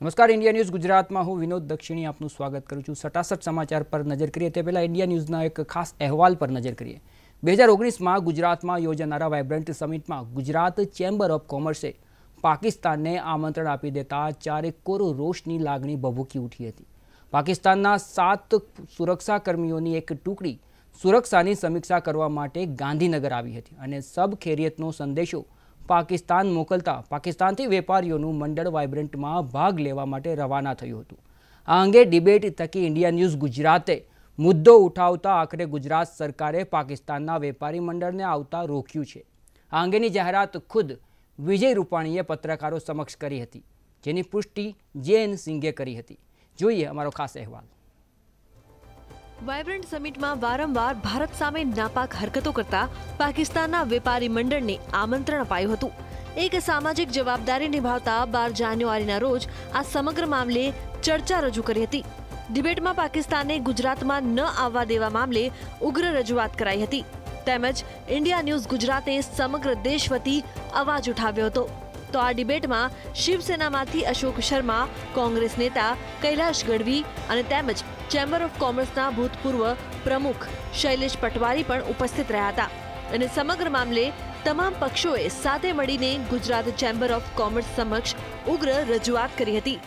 નમસ્કાર, India news ગુજરાતમાં હું વિનોદ દક્ષિણી આપનું સ્વાગત કરું છું. સટાસટ સમાચાર પર નજર કરીએ તે પહેલાં ઇન્ડિયા ન્યૂઝના એક ખાસ અહેવાલ પર નજર કરીએ. બે હજાર ઓગણીસમાં ગુજરાતમાં યોજાનારા વાઇબ્રન્ટ સમિટમાં ગુજરાત ચેમ્બર ઓફ કોમર્સે પાકિસ્તાનને આમંત્રણ આપી દેતા ચારેકોર રોષની લાગણી ભભૂકી ઉઠી હતી. પાકિસ્તાનના સાત સુરક્ષાકર્મીઓની એક ટુકડી સુરક્ષાની સમીક્ષા કરવા માટે ગાંધીનગર આવી હતી અને સબ ખેરિયતનો સંદેશો પાકિસ્તાન મોકલતા પાકિસ્તાનથી વેપારીઓનું મંડળ વાઇબ્રન્ટમાં ભાગ લેવા માટે રવાના થયું હતું. આ અંગે ડિબેટ થકી ઇન્ડિયા ન્યૂઝ ગુજરાતે મુદ્દો ઉઠાવતા આખરે ગુજરાત સરકારે પાકિસ્તાનના વેપારી મંડળને આવતા રોક્યું છે. આ અંગેની જાહેરાત ખુદ વિજય રૂપાણીએ પત્રકારો સમક્ષ કરી હતી, જેની પુષ્ટિ જે સિંઘે કરી હતી. જોઈએ અમારો ખાસ અહેવાલ. વાયબ્રન્ટ સમિટમાં વારંવાર ભારત સામે નાપાક હરકતો કરતા પાકિસ્તાનના વેપારી મંડળને આમંત્રણ અપાયું હતું. એક સામાજિક જવાબદારી નિભાવતા બાર જાન્યુઆરીના રોજ આ સમગ્ર મામલે ચર્ચા રજૂ કરી હતી. ડિબેટમાં પાકિસ્તાને ગુજરાતમાં ન આવવા દેવા મામલે ઉગ્ર રજૂઆત કરાઈ હતી. તેમજ ઇન્ડિયા ન્યૂઝ ગુજરાતે સમગ્ર દેશ વતી અવાજ ઉઠાવ્યો હતો. તો આ ડિબેટમાં શિવસેનામાંથી અશોક શર્મા, કોંગ્રેસ નેતા કૈલાશ ગઢવી અને તેમજ ચેમ્બર ઓફ કોમર્સના ભૂતપૂર્વ પ્રમુખ શૈલેષ પટવારી પણ ઉપસ્થિત રહ્યા હતા. અને સમગ્ર મામલે તમામ પક્ષોએ સાથે મળીને ગુજરાત ચેમ્બર ઓફ કોમર્સ સમક્ષ ઉગ્ર રજૂઆત કરી હતી.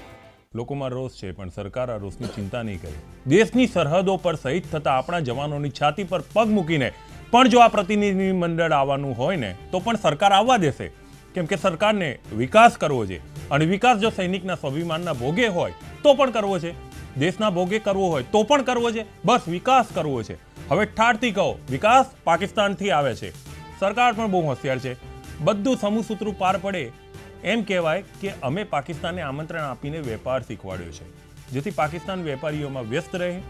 લોકોમાં રોષ છે, પણ સરકાર આ રોષની ચિંતા નહીં કરે. દેશની સરહદો પર શહીદ થતા આપણા જવાનોની છાતી પર પગ મૂકીને પણ જો આ પ્રતિનિધિ મંડળ આવવાનું હોય ને, તો પણ સરકાર આવવા દેશે. કેમ કે સરકારને વિકાસ કરવો છે. અને વિકાસ જો સૈનિકના સ્વાભિમાનના ભોગે હોય, તો પણ કરવો છે. દેશના ભોગે કરવો હોય તો પણ કરવો છે. બસ વિકાસ કરવો છે. હવે ઠારથી કહો, વિકાસ પાકિસ્તાનથી આવે છે. સરકાર પણ બહુ હોશિયાર છે. બધું સમૂહસૂત્રું પાર પડે એમ કહેવાય કે અમે પાકિસ્તાનને આમંત્રણ આપીને વેપાર શીખવાડ્યો છે. જેથી પાકિસ્તાન વેપારીઓમાં વ્યસ્ત રહે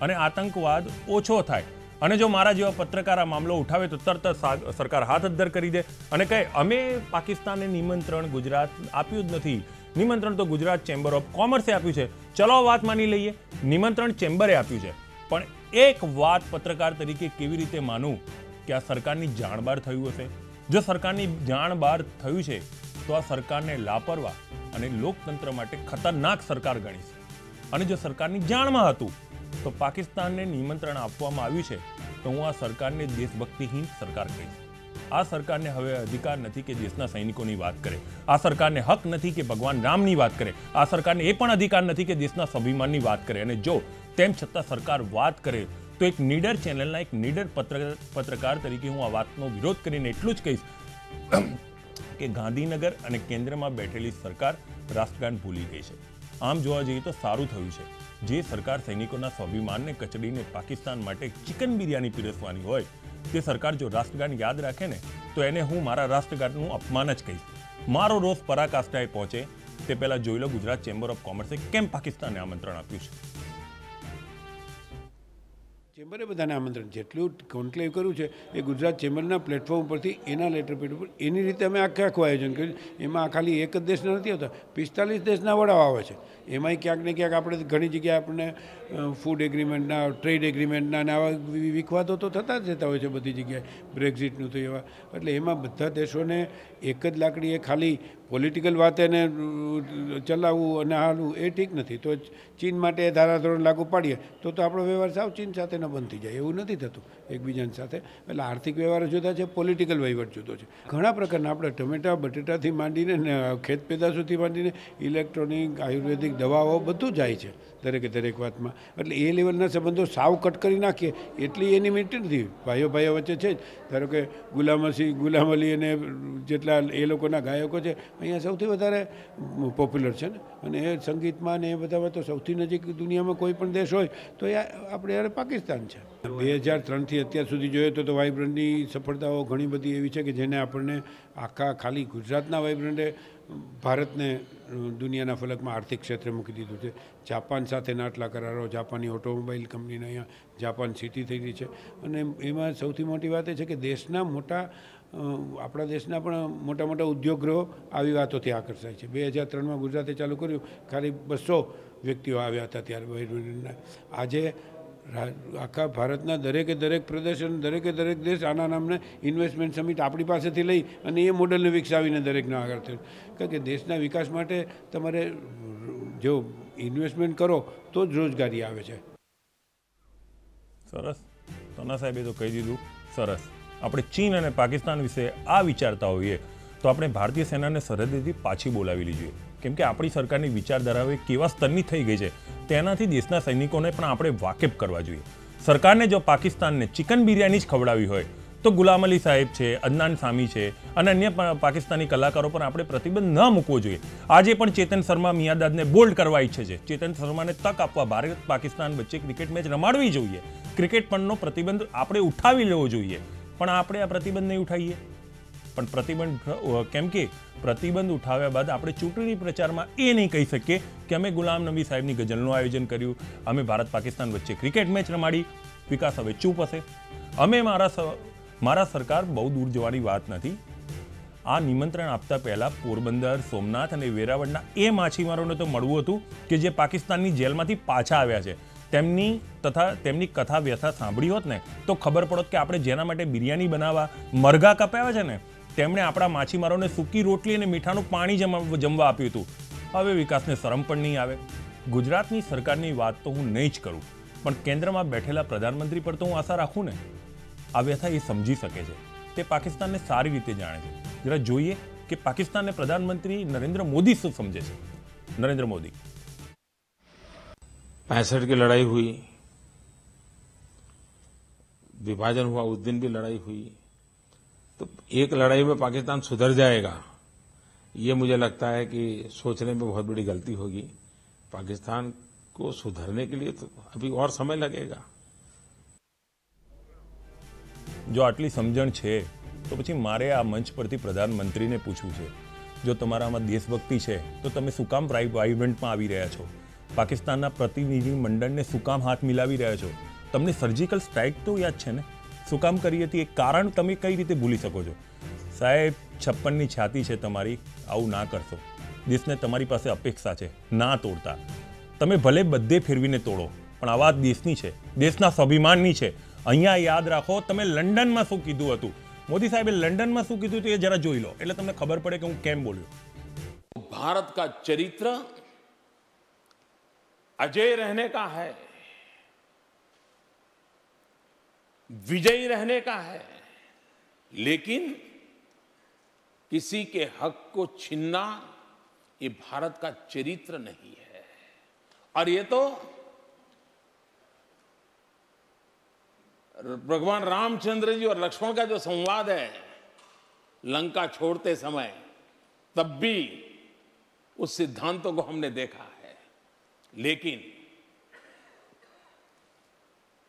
અને આતંકવાદ ઓછો થાય. અને જો મારા જેવા પત્રકાર આ મામલો ઉઠાવે તો તરત સરકાર હાથ અદ્ધર કરી દે. અને કહે, અમે પાકિસ્તાનને નિમંત્રણ ગુજરાત આપ્યું જ નથી. નિમંત્રણ તો ગુજરાત ચેમ્બર ઓફ કોમર્સે આપ્યું છે. ચલો વાત માની લઈએ. નિમંત્રણ ચેમ્બરે આપ્યું છે. પણ એક વાત પત્રકાર તરીકે કેવી રીતે માનું કે આ સરકારની જાણ બહાર થયું હશે? જો સરકારની જાણ બહાર થયું છે, તો આ સરકારને લાપરવા અને લોકતંત્ર માટે ખતરનાક સરકાર ગણીશ અને જો સરકારની જાણમાં હતું, તો પાકિસ્તાનને નિમંત્રણ આપવામાં આવ્યું છે, તો હું આ સરકારને દેશભક્તિહીન સરકાર કહીશ. આ સરકારને હવે અધિકાર નથી કે દેશના સૈનિકોની વાત કરે. આ સરકારને હક નથી કે ભગવાન રામની વાત કરે. આ સરકારને એ પણ અધિકાર નથી કે દેશના સ્વાભિમાનની વાત કરે. અને જો તેમ છતાં સરકાર વાત કરે, તો એક નીડર ચેનલના એક નીડર પત્ર, પત્રકાર તરીકે હું આ વાતનો વિરોધ કરીને એટલું જ કહીશ કે ગાંધીનગર અને કેન્દ્રમાં બેઠેલી સરકાર રાષ્ટ્રગાન ભૂલી ગઈ છે. આમ જોવા જઈએ તો સારું થયું છે. જે સરકાર સૈનિકોના સ્વાભિમાનને કચડીને પાકિસ્તાન માટે ચિકન બિરયાની પીરસવાની હોય તે સરકાર જો રાષ્ટ્રગાન યાદ રાખે ને, તો એને હું મારા રાષ્ટ્રગાનનું અપમાન જ કહીશ. મારો રોષ પરાકાષ્ઠાએ પહોંચે, તે પહેલાં જોઈ લો ગુજરાત ચેમ્બર ઓફ કોમર્સે કેમ પાકિસ્તાનને આમંત્રણ આપ્યું છે. ચેમ્બરે બધાને આમંત્રણ. જેટલું કોન્ક્લેવ કર્યું છે, એ ગુજરાત ચેમ્બરના પ્લેટફોર્મ પરથી એના લેટર પેડ ઉપર એની રીતે અમે આખે આખું આયોજન કર્યું. એમાં ખાલી એક જ દેશના નથી આવતા, પિસ્તાલીસ દેશના વડાઓ આવે છે. એમાંય ક્યાંક ને ક્યાંક આપણે ઘણી જગ્યાએ આપણને ફૂડ એગ્રીમેન્ટના ટ્રેડ એગ્રીમેન્ટના અને આવા વિખવાદો તો થતા જ રહેતા હોય છે બધી જગ્યાએ. બ્રેક્ઝિટનું તો એવા. એટલે એમાં બધા દેશોને એક જ લાકડીએ ખાલી પોલિટિકલ વાતેને ચલાવવું અને હાલવું એ ઠીક નથી. તો ચીન માટે ધારાધોરણ લાગુ પાડીએ, તો તો આપણો વ્યવહાર સાવ ચીન સાથે ન બંધ થઈ જાય એવું નથી થતું એકબીજાની સાથે. એટલે આર્થિક વ્યવહાર જુદા છે પોલિટિકલ વહીવટ જુદો છે. ઘણા પ્રકારના આપણે ટમેટા, બટેટાથી માંડીને ખેત પેદાશોથી માંડીને ઇલેક્ટ્રોનિક આયુર્વેદિક દવાઓ બધું જાય છે. દરેકે દરેક વાતમાં. એટલે એ લેવલના સંબંધો સાવ કટ કરી નાખીએ, એટલી એની મિનિટ નથી. ભાઈઓ ભાઈઓ વચ્ચે છે જ. ધારો કે ગુલામ હસી ગુલામ અલી અને જેટલા એ લોકોના ગાયકો છે, અહીંયા સૌથી વધારે પોપ્યુલર છે ને. અને એ સંગીતમાં ને એ બધામાં તો સૌથી નજીક દુનિયામાં કોઈ પણ દેશ હોય, તો એ આપણે યારે પાકિસ્તાન છે. બે હજાર ત્રણથી અત્યાર સુધી જોઈએ તો વાઇબ્રન્ટની સફળતાઓ ઘણી બધી એવી છે કે જેને આપણને આખા ખાલી ગુજરાતના વાઇબ્રન્ટે ભારતને દુનિયાના ફલકમાં આર્થિક ક્ષેત્રે મૂકી દીધું છે. જાપાન સાથેના આટલા કરારો, જાપાની ઓટોમોબાઈલ કંપનીને અહીંયા જાપાન સિટી થઈ ગઈ છે. અને એમાં સૌથી મોટી વાત એ છે કે દેશના મોટા આપણા દેશના પણ મોટા મોટા ઉદ્યોગગૃહો આવી વાતોથી આકર્ષાય છે. બે હજાર ત્રણમાં ગુજરાતે ચાલુ કર્યું. ખાલી બસો વ્યક્તિઓ આવ્યા હતા ત્યારે. આજે આખા ભારતના દરેકે દરેક પ્રદેશ અને દરેકે દરેક દેશ આના નામને ઇન્વેસ્ટમેન્ટ સમિટ આપણી પાસેથી લઈ અને એ મોડલને વિકસાવીને દરેકને આગળ થયું. કારણ કે દેશના વિકાસ માટે તમારે જો ઇન્વેસ્ટમેન્ટ કરો તો જ રોજગારી આવે છે. સરસ. તના સાહેબે તો કહી દીધું, સરસ. આપણે ચીન અને પાકિસ્તાન વિશે આ વિચારતા હોઈએ. તો આપણે ભારતીય સેનાને સરહદેથી પાછી બોલાવી જોઈએ કેમ કે આપણી સરકારની વિચારધારાઓ કેવા સ્તરની થઈ ગઈ છે, તેનાથી દેશના સૈનિકોને પણ આપણે વાકેફ કરવા જોઈએ. સરકારને જો પાકિસ્તાનને ચિકન બિરયાની જ ખવડાવી હોય, તો ગુલામ અલી સાહેબ છે, અદનાન સામી છે અને અન્ય પાકિસ્તાની કલાકારો પર આપણે પ્રતિબંધ ન મૂકવો જોઈએ. આજે પણ ચેતન શર્મા, મિયાદાદને બોલ્ડ કરવા ઈચ્છે છે. ચેતન શર્માને તક આપવા ભારત પાકિસ્તાન વચ્ચે ક્રિકેટ મેચ રમાડવી જોઈએ. ક્રિકેટ પણનો પ્રતિબંધ આપણે ઉઠાવી લેવો જોઈએ. પણ આપણે આ પ્રતિબંધ નહીં ઉઠાવીએ. પણ પ્રતિબંધ કેમ કે પ્રતિબંધ ઉઠાવ્યા બાદ આપણે ચૂંટણી પ્રચારમાં એ નહીં કહી શકીએ કે અમે ગુલામ નબી સાહેબની ગઝલનું આયોજન કર્યું, અમે ભારત પાકિસ્તાન વચ્ચે ક્રિકેટ મેચ રમાડી, વિકાસ હવે ચૂપ હશે. અમે મારા મારા સરકાર બહુ દૂર જવાની વાત નથી. આ નિમંત્રણ આપતા પહેલાં પોરબંદર, સોમનાથ અને વેરાવળના એ માછીમારોને તો મળવું હતું કે જે પાકિસ્તાનની જેલમાંથી પાછા આવ્યા છે. તેમની તથા તેમની કથા વ્યથા સાંભળી હોત ને, તો ખબર પડત કે આપણે જેના માટે બિરયાની બનાવવા, મરઘા કપાવ્યા છે ને. તેમણે આપણા માછીમારોને સૂકી રોટલી અને મીઠાનું પાણી જમા- જમવા આપ્યું હતું હવે વિકાસને શરમ પણ નહીં આવે ગુજરાતની સરકારની વાત તો હું નહીં જ કરું પણ કેન્દ્રમાં બેઠેલા પ્રધાનમંત્રી પર તો હું આશા રાખું ને આ વ્યથા એ સમજી શકે છે તે પાકિસ્તાનને સારી રીતે જાણે છે જરા જોઈએ કે પાકિસ્તાનને પ્રધાનમંત્રી નરેન્દ્ર મોદી શું સમજે છે નરેન્દ્ર મોદી पैंसठ की लड़ाई हुई विभाजन हुआ उस दिन भी लड़ाई हुई तो एक लड़ाई में पाकिस्तान सुधर जाएगा ये मुझे लगता है कि सोचने में बहुत बड़ी गलती होगी पाकिस्तान को सुधरने के लिए तो अभी और समय लगेगा જો આટલી સમજણ છે તો પછી મારે આ મંચ પરથી પ્રધાનમંત્રીને પૂછવું છે જો તમારામાં દેશભક્તિ છે તો તમે શું કામ પ્રાઇ- વાઇબ્રન્ટમાં આવી રહ્યા છો પાકિસ્તાનના પ્રતિનિધિ મંડળને શું કામ હાથ મિલાવી રહ્યા છો તમને સર્જિકલ સ્ટ્રાઇક તો યાદ છે ને શું કામ કરી હતી એ કારણ તમે કઈ રીતે ભૂલી શકો છો? સાહેબ, છપ્પનની છાતી છે તમારી, આવું ના કરશો. દેશને તમારી પાસે અપેક્ષા છે, ના તોડતા. તમે ભલે બધે ફેરવીને તોડો, પણ આ વાત દેશની છે, દેશના સ્વાભિમાનની છે. અહીંયા યાદ રાખો, તમે લંડનમાં શું કીધું હતું? મોદી સાહેબે લંડનમાં શું કીધું હતું એ જરા જોઈ લો, એટલે તમને ખબર પડે કે હું કેમ બોલ્યો. ભારત કા ચરિત્ર અજય રહેને કા હૈ? विजयी रहने का है, लेकिन किसी के हक को छीनना ये भारत का चरित्र नहीं है। और ये तो भगवान रामचंद्र जी और लक्ष्मण का जो संवाद है, लंका छोड़ते समय, तब भी उस सिद्धांतों को हमने देखा है। लेकिन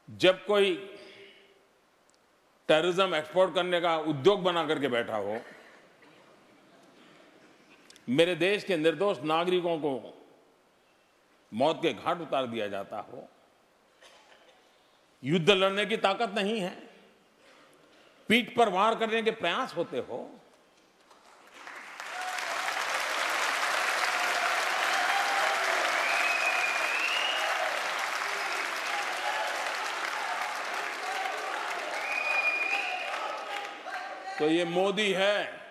जब कोई टेररिज्म एक्सपोर्ट करने का उद्योग बना करके बैठा हो। मेरे देश के निर्दोष नागरिकों को मौत के घाट उतार दिया जाता हो। युद्ध लड़ने की ताकत नहीं है। पीठ पर वार करने के प्रयास होते हो। तो ये मोदी है।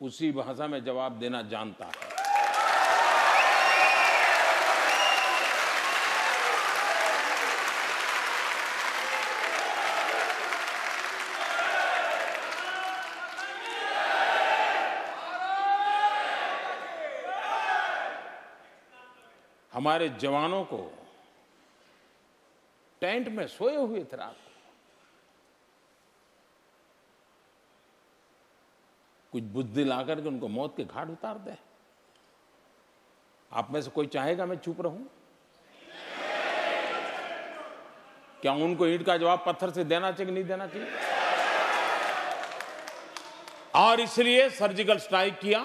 उसी भाषा में जवाब देना जानता है। हमारे जवानों को टेंट में सोए हुए थे रात को। कुछ बुद्धि लाकर के उनको मौत के घाट उतार दे। आप में से कोई चाहेगा मैं चुप रहूँ? क्या उनको ईंट का जवाब पत्थर से देना चाहिए कि नहीं देना चाहिए? और इसलिए सर्जिकल स्ट्राइक किया।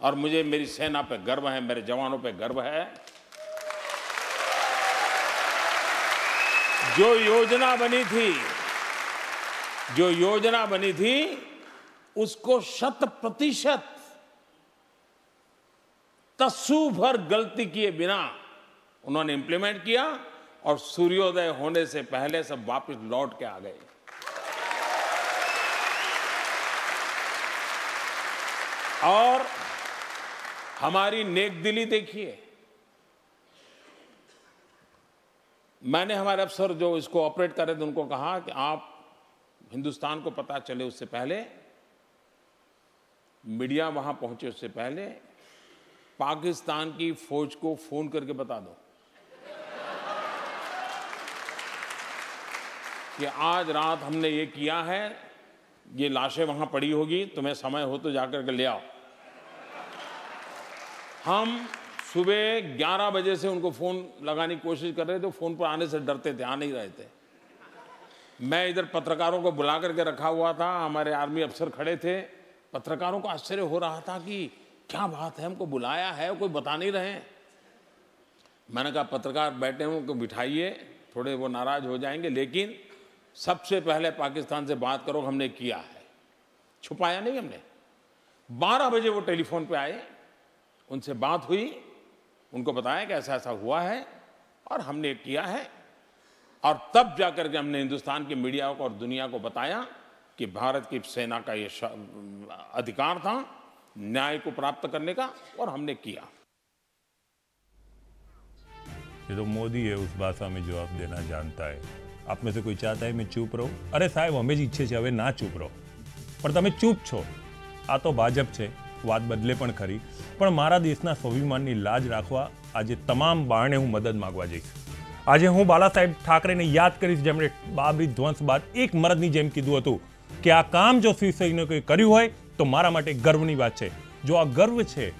और मुझे मेरी सेना पे गर्व है, मेरे जवानों पे गर्व है। जो योजना बनी थी, जो योजना बनी थी उसको शत प्रतिशत तस्सू भर गलती किए बिना उन्होंने इंप्लीमेंट किया और सूर्योदय होने से पहले सब वापस लौट के आ गए। और हमारी नेक दिली देखिए। मैंने हमारे अफसर जो इसको ऑपरेट कर रहे थे, उनको कहा कि आप हिंदुस्तान को पता चले उससे पहले मीडिया वहाँ पहुँचे उससे पहले, पाकिस्तान की फौज को फ़ोन करके बता दो। कि आज रात हमने ये किया है, ये लाशें वहाँ पड़ी होगी, तुम्हें समय हो तो जाकर के ले आओ। हम सुबह 11 बजे से उनको फ़ोन लगाने की कोशिश कर रहे थे, फ़ोन पर आने से डरते थे, आ नहीं रहे थे। मैं इधर पत्रकारों को बुला करके रखा हुआ था, हमारे आर्मी अफसर खड़े थे। पत्रकारों को आश्चर्य हो रहा था कि क्या बात है, हमको बुलाया है, कोई बता नहीं रहे मैंने कहा, पत्रकार बैठे हैं उनको बिठाइए, थोड़े वो नाराज़ हो जाएँगे, लेकिन सबसे पहले पाकिस्तान से बात करो, हमने किया है। छुपाया नहीं हमने। बारह बजे वो टेलीफोन पे आए, उनसे बात हुई, उनको बताया कि ऐसा ऐसा हुआ है, और हमने किया है। और तब जाकर के हमने हिंदुस्तान की मीडिया को और दुनिया को बताया कि भारत की सेना का ये अधिकार था न्याय को प्राप्त करने का और हमने किया ये तो मोदी है उस भाषा में जवाब देना जानता है आप में से કોઈ ચાહતા है मैं ચૂપ રહું અરે સાહેબ અમે જ ઈચ્છે છે હવે ના ચૂપ રહો પણ તમે ચૂપ છો આ તો ભાજપ છે વાત બદલે પણ ખરી પણ મારા દેશના સ્વાભિમાનની લાજ રાખવા આજે તમામ બારણે હું મદદ માગવા જઈશ આજે હું બાલા સાહેબ ઠાકરેને યાદ કરીશ જેમણે બાબરી ધ્વંસ બાદ એક મરદની જેમ કીધું હતું કે આ કામ જો શિવ સૈનિકોએ કર્યું હોય, તો મારા માટે ગર્વની વાત છે. જો આ ગર્વ છે,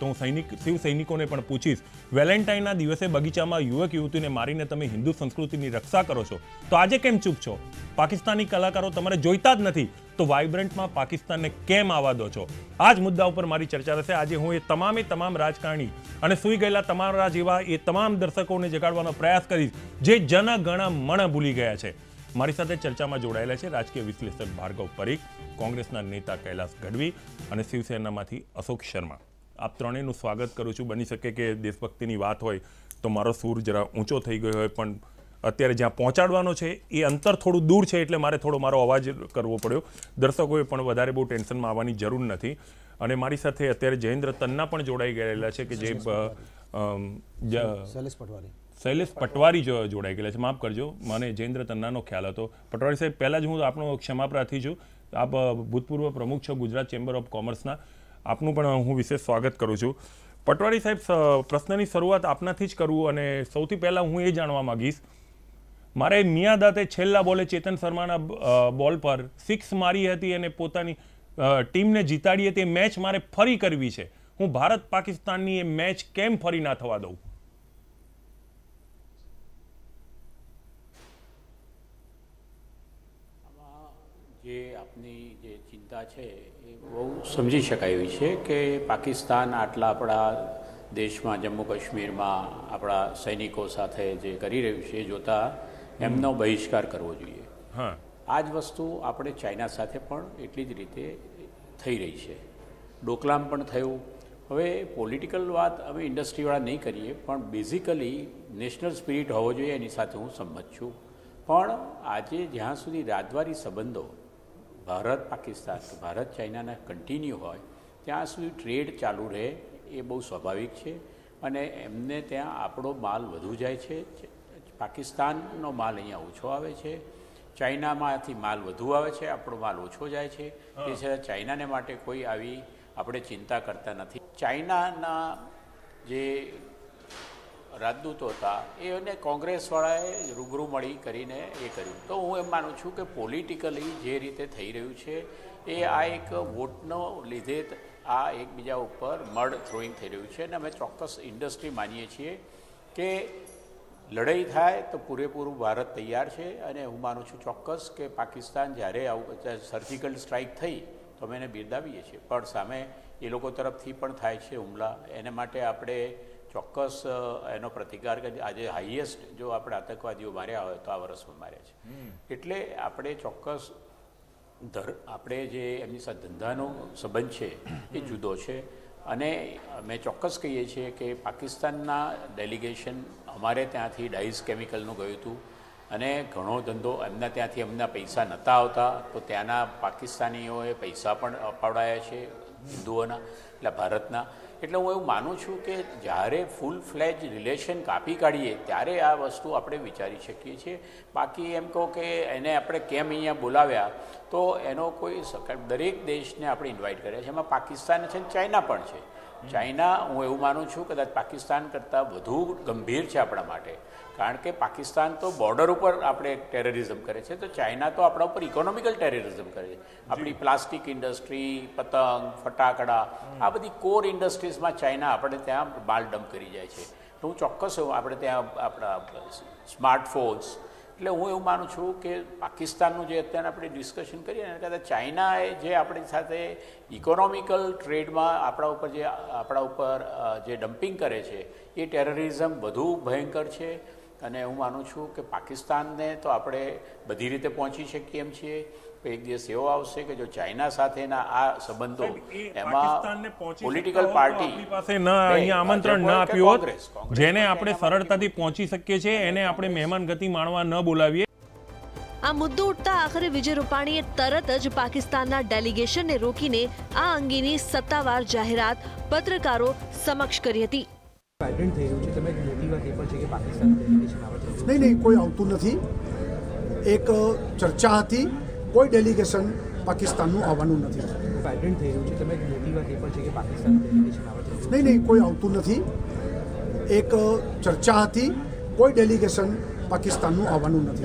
તો હું સૈનિક, શિવ સૈનિકોને પણ પૂછીશ. વેલેન્ટાઇનના દિવસે બગીચામાં યુવક, યુવતીને મારીને તમે હિન્દુ સંસ્કૃતિની રક્ષા કરો છો, તો આજે કેમ ચૂપ છો? પાકિસ્તાની કલાકારો તમારે જોઈતા જ નથી, તો વાઇબ્રન્ટમાં પાકિસ્તાનને કેમ આવવા દો છો? આ જ મુદ્દા ઉપર મારી ચર્ચા થશે. આજે હું એ તમામે તમામ રાજકારણી અને સુઈ ગયેલા તમારા જેવા એ તમામ દર્શકોને જગાડવાનો પ્રયાસ કરીશ, જે જન ગણ મણ ભૂલી ગયા છે. મારી સાથે ચર્ચામાં જોડાયેલા છે રાજકીય વિશ્લેષક ભાર્ગવ પરીખ કોંગ્રેસના નેતા કૈલાસ ગઢવી અને શિવસેનામાંથી અશોક શર્મા. આપ ત્રણેયનું સ્વાગત કરું છું. બની શકે કે દેશભક્તિની વાત હોય તો મારો સૂર જરા ઊંચો થઈ ગયો હોય પણ અત્યારે જ્યાં પહોંચાડવાનો છે એ અંતર થોડું દૂર છે એટલે મારે થોડો મારો અવાજ કરવો પડ્યો. દર્શકોએ પણ વધારે બહુ ટેન્શનમાં આવવાની જરૂર નથી. અને મારી સાથે અત્યારે જયેન્દ્ર તન્ના પણ જોડાઈ ગયેલા છે કે જે શૈલેષ પટવારી. શૈલેષ પટવારી જોડાઈ ગયેલા છે, માફ કરજો, મને જયેન્દ્ર તન્નાનો ખ્યાલ હતો. પટવારી સાહેબ, પહેલાં જ હું આપણો ક્ષમાપ્રાર્થી છું. આપ ભૂતપૂર્વ પ્રમુખ છો ગુજરાત ચેમ્બર ઓફ કોમર્સના. આપનું પણ હું વિશેષ સ્વાગત કરું છું. પટવારી સાહેબ પ્રશ્નની શરૂઆત આપનાથી જ કરવું અને સૌથી પહેલાં હું એ જાણવા માગીશ. મારે મિયા દાતે છેલ્લા બોલે ચેતન શર્માના બોલ પર સિક્સ મારી હતી અને પોતાની ટીમને જીતાડી હતી મેચ મારે ફરી કરવી છે. હું ભારત પાકિસ્તાનની એ મેચ કેમ ફરી ના થવા દઉં? જે આપની જે ચિંતા છે એ બહુ સમજી શકાય એવી છે કે પાકિસ્તાન આટલા આપણા દેશમાં જમ્મુ કાશ્મીરમાં આપણા સૈનિકો સાથે જે કરી રહ્યું છે એ જોતાં એમનો બહિષ્કાર કરવો જોઈએ. આ જ વસ્તુ આપણે ચાઇના સાથે પણ એટલી જ રીતે થઈ રહી છે. ડોકલામ પણ થયું. હવે પોલિટિકલ વાત અમે ઇન્ડસ્ટ્રીવાળા નહીં કરીએ પણ બેઝિકલી નેશનલ સ્પિરિટ હોવો જોઈએ એની સાથે હું સંમત છું. પણ આજે જ્યાં સુધી રાજદ્વારી સંબંધો ભારત પાકિસ્તાન. કે ભારત ચાઇનાના કન્ટિન્યુ હોય ત્યાં સુધી ટ્રેડ ચાલુ રહે એ બહુ સ્વાભાવિક છે. અને એમને ત્યાં આપણો માલ વધુ જાય છે. પાકિસ્તાનનો માલ અહીંયા ઓછો આવે છે. ચાઇનામાંથી માલ વધુ આવે છે આપણો માલ ઓછો જાય છે. એ સિવાય ચાઇનાને માટે કોઈ આવી આપણે ચિંતા કરતા નથી. ચાઇનાના જે રાજદૂતો હતા, એને કોંગ્રેસવાળાએ રૂબરૂ મળી કરીને એ કર્યું. તો હું એમ માનું છું કે પોલિટિકલી જે રીતે થઈ રહ્યું છે, એ આ એક વોટનો લીધે આ એકબીજા ઉપર મર્ડ થ્રોઈંગ થઈ રહ્યું છે. અને અમે ચોક્કસ ઇન્ડસ્ટ્રી માનીએ છીએ કે લડાઈ થાય તો પૂરેપૂરું ભારત તૈયાર છે. અને હું માનું છું ચોક્કસ કે પાકિસ્તાન જ્યારે આવું સર્જિકલ સ્ટ્રાઇક થઈ, તો અમે એને બિરદાવીએ છીએ. પણ સામે એ લોકો તરફથી પણ થાય છે હુમલા. એને માટે આપણે ચોક્કસ એનો પ્રતિકાર કરી આજે હાઈએસ્ટ જો આપણે આતંકવાદીઓ માર્યા હોય તો આ વર્ષમાં માર્યા છે. એટલે આપણે ચોક્કસ ધર આપણે જે એમની સાથે ધંધાનો સંબંધ છે એ જુદો છે. અને અમે ચોક્કસ કહીએ છીએ કે પાકિસ્તાનના ડેલિગેશન અમારે ત્યાંથી ડાઇસ કેમિકલનું ગયું હતું. અને ઘણો ધંધો એમના ત્યાંથી એમના પૈસા નહોતા આવતા. તો ત્યાંના પાકિસ્તાનીઓએ પૈસા પણ અપાવડાયા છે હિન્દુઓના એટલે ભારતના. એટલે હું એવું માનું છું કે જ્યારે ફૂલ ફ્લેજ રિલેશન કાપી કાઢીએ ત્યારે આ વસ્તુ આપણે વિચારી શકીએ છીએ. બાકી એમ કહો કે એને આપણે કેમ અહીંયા બોલાવ્યા તો એનો કોઈ દરેક દેશને આપણે ઇન્વાઇટ કર્યા છે. એમાં પાકિસ્તાન છે ને ચાઇના પણ છે. ચાઇના હું એવું માનું છું કદાચ પાકિસ્તાન કરતાં વધુ ગંભીર છે આપણા માટે. કારણ કે પાકિસ્તાન તો બોર્ડર ઉપર આપણે ટેરરિઝમ કરે છે તો ચાઇના તો આપણા ઉપર ઇકોનોમિકલ ટેરરિઝમ કરે છે. આપણી પ્લાસ્ટિક ઇન્ડસ્ટ્રી પતંગ ફટાકડા આ બધી કોર ઇન્ડસ્ટ્રીઝમાં ચાઇના આપણે ત્યાં માલ ડમ્પ કરી જાય છે. તો હું ચોક્કસ આપણે ત્યાં આપણા સ્માર્ટફોન્સ એટલે હું એવું માનું છું કે પાકિસ્તાનનું જે અત્યારે આપણે ડિસ્કશન કરીએ એના કરતાં ચાઇનાએ જે આપણી સાથે ઇકોનોમિકલ ટ્રેડમાં આપણા ઉપર જે આપણા ઉપર જે ડમ્પિંગ કરે છે એ ટેરરિઝમ વધુ ભયંકર છે અને હું માનું છું કે પાકિસ્તાનને તો આપણે બધી રીતે પહોંચી શકીએ એમ છીએ. તો એક દિવસ એવો આવશે કે જો ચાઇના સાથેના આ સંબંધો એમાં પોલિટિકલ પાર્ટી પાસે ન અહીંયા આમંત્રણ ના આપ્યું હોત જેને આપણે સરળતાથી પહોંચી શકીએ છીએ એને આપણે મહેમાન ગતિ માણવા ન બોલાવીએ. આ મુદ્દો ઉઠતા આખરે વિજય રૂપાણીએ તરત જ પાકિસ્તાનના ડેલિગેશનને રોકીને આ અંગેની સત્તાવાર જાહેરાત પત્રકારો સમક્ષ કરી હતી. થઈ રહ્યું છે. તમે વાત એ પણ છે કે પાકિસ્તાન નહીં નહીં કોઈ આવતું નથી. એક ચર્ચા હતી. કોઈ ડેલિગેશન પાકિસ્તાનનું આવવાનું નથી. વાઇબ્રન્ટ થઈ રહ્યું છે. તમે મોટી વાત એ પણ છે કે પાકિસ્તાન નહીં નહીં કોઈ આવતું નથી. એક ચર્ચા હતી. કોઈ ડેલિગેશન પાકિસ્તાનનું આવવાનું નથી.